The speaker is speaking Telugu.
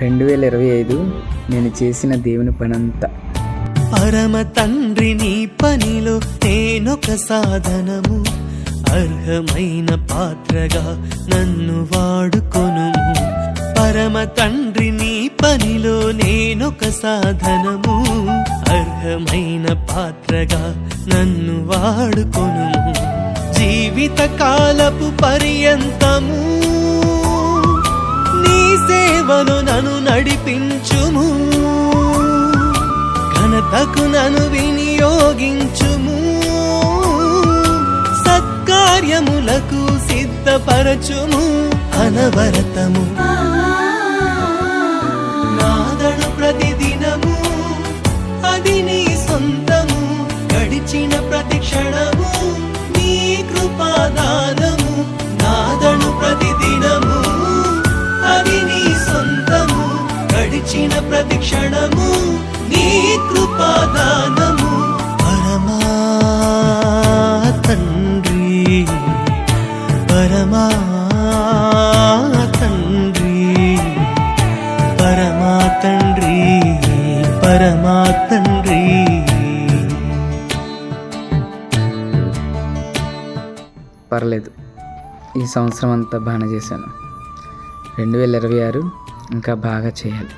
రెండు వేల ఇరవై ఐదు నేను చేసిన దేవుని పనంతా. పరమ తండ్రి నీ పనిలో నేనొక సాధనము. అర్హమైన పాత్రగా నన్ను వాడుకొను పరమ తండ్రి నీ పనిలో నేనొక సాధనము. అర్హమైన పాత్రగా నన్ను వాడుకొను జీవిత కాలపు పర్యంతము నను నడిపించుము. ఘనతకు నను వినియోగించుము. సత్కార్యములకు సిద్ధపరచుము. అనవరతము. నాదడు ప్రతిదినము. అది నీ సొంతము. గడిచిన ప్రతి క్షణము. గడిచిన ప్రతి క్షణము నీ కృపాదానము. పరమా తండ్రి పరమా తండ్రి పరమా తండ్రి పరమా తండ్రి పర్లేదు ఈ సంవత్సరం అంతా బాగానే చేశాను. రెండు వేల ఇరవై ఆరు ఇంకా బాగా చేయాలి.